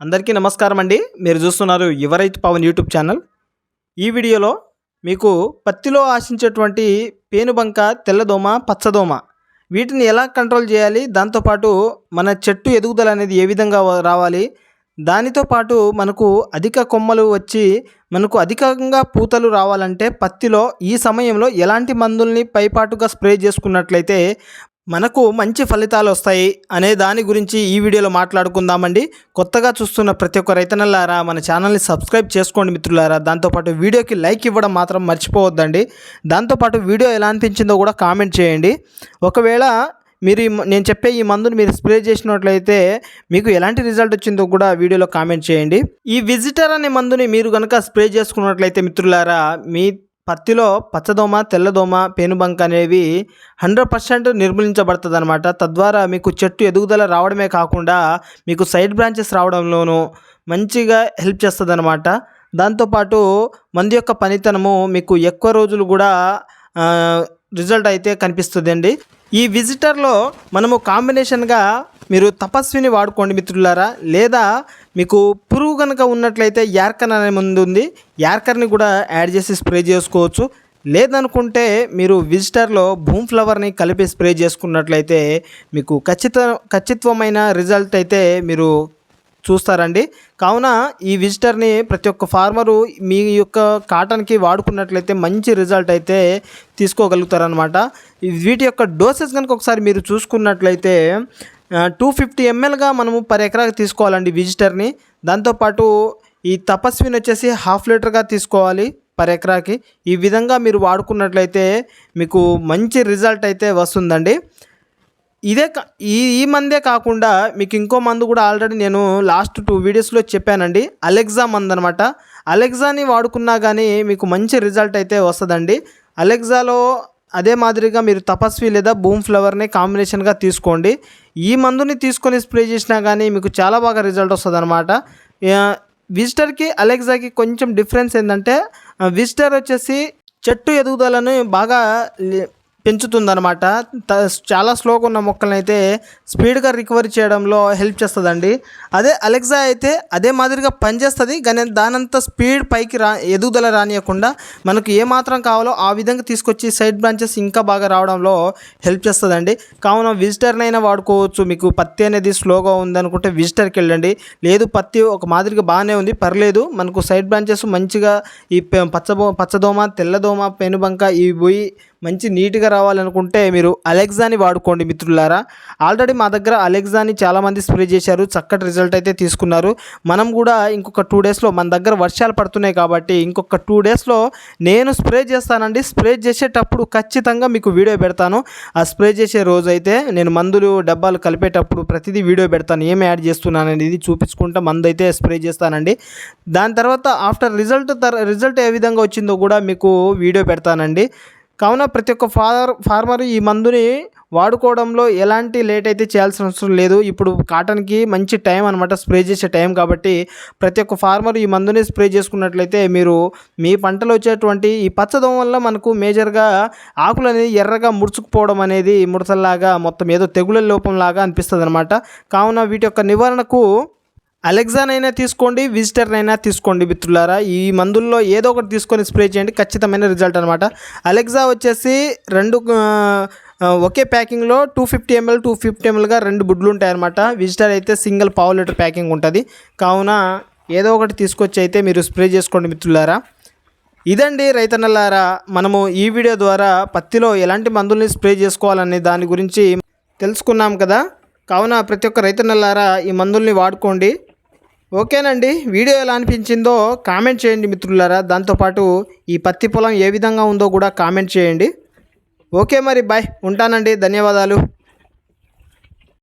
అందరికీ నమస్కారం అండి. మీరు చూస్తున్నారు యువరైతు పవన్ యూట్యూబ్ ఛానల్. ఈ వీడియోలో మీకు పత్తిలో ఆశించేటువంటి పేనుబంక తెల్లదోమ పచ్చదోమ వీటిని ఎలా కంట్రోల్ చేయాలి? దాంతోపాటు మన చెట్టు ఎదుగుదల అనేది ఏ విధంగా రావాలి? దానితో పాటు మనకు అధిక కొమ్మలు వచ్చి మనకు అధికంగా పూతలు రావాలంటే పత్తిలో ఈ సమయంలో ఎలాంటి మందుల్ని పైపాటుగా స్ప్రే చేసుకున్నట్లయితే మనకు మంచి ఫలితాలు వస్తాయి అనే దాని గురించి ఈ వీడియోలో మాట్లాడుకుందామండి. కొత్తగా చూస్తున్న ప్రతి ఒక్క రైతనల్లారా మన ఛానల్ని సబ్స్క్రైబ్ చేసుకోండి మిత్రులారా. దాంతోపాటు వీడియోకి లైక్ ఇవ్వడం మాత్రం మర్చిపోవద్దండి. దాంతోపాటు వీడియో ఎలా అనిపించిందో కూడా కామెంట్ చేయండి. ఒకవేళ మీరు నేను చెప్పే ఈ మందుని మీరు స్ప్రే చేసినట్లయితే మీకు ఎలాంటి రిజల్ట్ వచ్చిందో కూడా వీడియోలో కామెంట్ చేయండి. ఈ విజిటర్ అనే మందుని మీరు కనుక స్ప్రే చేసుకున్నట్లయితే మిత్రులారా మీ పత్తిలో పచ్చదోమ తెల్లదోమ పేనుబంక అనేవి హండ్రెడ్ పర్సెంట్ నిర్మూలించబడుతుంది అనమాట తద్వారా మీకు చెట్టు ఎదుగుదల రావడమే కాకుండా మీకు సైడ్ బ్రాంచెస్ రావడంలోనూ మంచిగా హెల్ప్ చేస్తుంది అనమాట దాంతోపాటు మందు యొక్క పనితనము మీకు ఎక్కువ రోజులు కూడా రిజల్ట్ అయితే కనిపిస్తుందండి. ఈ విజిటర్లో మనము కాంబినేషన్గా మీరు తపస్విని వాడుకోండి మిత్రులారా. లేదా మీకు పురుగు కనుక ఉన్నట్లయితే యార్కర్ అనే ముందు ఉంది. యార్కర్ని కూడా యాడ్ చేసి స్ప్రే చేసుకోవచ్చు. లేదనుకుంటే మీరు విజిటర్లో భూమ్ ఫ్లవర్ని కలిపి స్ప్రే చేసుకున్నట్లయితే మీకు ఖచ్చిత ఖచ్చితమైన రిజల్ట్ అయితే మీరు చూస్తారండి. కావున ఈ విజిటర్ని ప్రతి ఒక్క ఫార్మరు మీ యొక్క కాటన్కి వాడుకున్నట్లయితే మంచి రిజల్ట్ అయితే తీసుకోగలుగుతారనమాట వీటి యొక్క డోసెస్ కనుక ఒకసారి మీరు చూసుకున్నట్లయితే టూ ఫిఫ్టీ ఎంఎల్గా మనము పర్ ఎకరాకి తీసుకోవాలండి విజిటర్ని దాంతోపాటు ఈ తపస్విని వచ్చేసి హాఫ్ లీటర్గా తీసుకోవాలి పర్ ఎకరాకి. ఈ విధంగా మీరు వాడుకున్నట్లయితే మీకు మంచి రిజల్ట్ అయితే వస్తుందండి. ఇదే కా- ఈ ఈ మందే కాకుండా మీకు ఇంకో మందు కూడా ఆల్రెడీ నేను లాస్ట్ టూ వీడియోస్లో చెప్పానండి. అలెక్సా మందు అనమాట అలెక్సాని వాడుకున్నా కానీ మీకు మంచి రిజల్ట్ అయితే వస్తుందండి. అలెక్సాలో అదే మాదిరిగా మీరు తపస్వి లేదా బూమ్ ఫ్లవర్ని కాంబినేషన్గా తీసుకోండి. ఈ మందుని తీసుకొని స్ప్రే చేసినా కానీ మీకు చాలా బాగా రిజల్ట్ వస్తుంది అనమాట విజిటర్కి అలెగ్జాకి కొంచెం డిఫరెన్స్ ఏంటంటే విజిటర్ వచ్చేసి చెట్టు ఎదుగుదలను బాగా పెంచుతుందనమాట చాలా స్లోగా ఉన్న మొక్కలను అయితే స్పీడ్గా రికవరీ చేయడంలో హెల్ప్ చేస్తుందండి. అదే అలెక్సా అయితే అదే మాదిరిగా పనిచేస్తుంది కానీ దానంత స్పీడ్ పైకి రా ఎదుగుదల రానియకుండా మనకు ఏ మాత్రం కావాలో ఆ విధంగా తీసుకొచ్చి సైడ్ బ్రాంచెస్ ఇంకా బాగా రావడంలో హెల్ప్ చేస్తుందండి. కావున విజిటర్నైనా వాడుకోవచ్చు. మీకు పత్తి అనేది స్లోగా ఉందనుకుంటే విజిటర్కి వెళ్ళండి. లేదు పత్తి ఒక మాదిరిగా బాగానే ఉంది పర్లేదు. మనకు సైడ్ బ్రాంచెస్ మంచిగా ఈ పె- పచ్చబో పచ్చదోమ తెల్లదోమ పెనుబంక ఇవి పోయి మంచి నీట్గా రావాలనుకుంటే మీరు అలెగ్జాని వాడుకోండి మిత్రులారా. ఆల్రెడీ మా దగ్గర అలెగ్జాని చాలామంది స్ప్రే చేశారు చక్కటి రిజల్ట్ అయితే తీసుకున్నారు. మనం కూడా ఇంకొక టూ డేస్లో మన దగ్గర వర్షాలు పడుతున్నాయి కాబట్టి ఇంకొక టూ డేస్లో నేను స్ప్రే చేస్తానండి. స్ప్రే చేసేటప్పుడు ఖచ్చితంగా మీకు వీడియో పెడతాను. ఆ స్ప్రే చేసే రోజు అయితే నేను మందులు డబ్బాలు కలిపేటప్పుడు ప్రతిదీ వీడియో పెడతాను. ఏం యాడ్ చేస్తున్నాను అనేది చూపించుకుంటా మందు అయితే స్ప్రే చేస్తానండి. దాని తర్వాత ఆఫ్టర్ రిజల్ట్ రిజల్ట్ ఏ విధంగా వచ్చిందో కూడా మీకు వీడియో పెడతానండి. కావున ప్రతి ఒక్క ఫాదర్ ఫార్మర్ ఈ మందుని వాడుకోవడంలో ఎలాంటి లేట్ అయితే చేయాల్సిన అవసరం లేదు. ఇప్పుడు కాటన్కి మంచి టైం అనమాట స్ప్రే చేసే టైం కాబట్టి ప్రతి ఒక్క ఫార్మర్ ఈ మందుని స్ప్రే చేసుకున్నట్లయితే మీరు మీ పంటలో వచ్చేటువంటి ఈ పచ్చదం వల్ల మనకు మేజర్గా ఆకులు అనేది ఎర్రగా ముడుచుకుపోవడం అనేది ముడతల్లాగా మొత్తం ఏదో తెగుళ్ళ లోపంలాగా అనిపిస్తుంది అనమాట కావున వీటి యొక్క నివారణకు అలెగ్జానైనా తీసుకోండి విజిటర్నైనా తీసుకోండి మిత్రులారా. ఈ మందుల్లో ఏదో ఒకటి తీసుకొని స్ప్రే చేయండి ఖచ్చితమైన రిజల్ట్ అనమాట అలెగ్జా వచ్చేసి రెండు ఒకే ప్యాకింగ్లో two fifty ml two fifty ఎంఎల్గా రెండు బుడ్లు ఉంటాయి అనమాట విజిటర్ అయితే సింగిల్ పావు లీటర్ ప్యాకింగ్ ఉంటుంది. కావున ఏదో ఒకటి తీసుకొచ్చి అయితే మీరు స్ప్రే చేసుకోండి మిత్రులారా. ఇదండి రైతన్నలారా మనము ఈ వీడియో ద్వారా పత్తిలో ఎలాంటి మందుల్ని స్ప్రే చేసుకోవాలనే దాని గురించి తెలుసుకున్నాం కదా. కావున ప్రతి ఒక్క రైతన్నలారా ఈ మందుల్ని వాడుకోండి. ఓకేనండి. వీడియో ఎలా అనిపించిందో కామెంట్ చేయండి మిత్రులారా. దాంతోపాటు ఈ పత్తి పొలం ఏ విధంగా ఉందో కూడా కామెంట్ చేయండి. ఓకే మరి బాయ్. ఉంటానండి. ధన్యవాదాలు.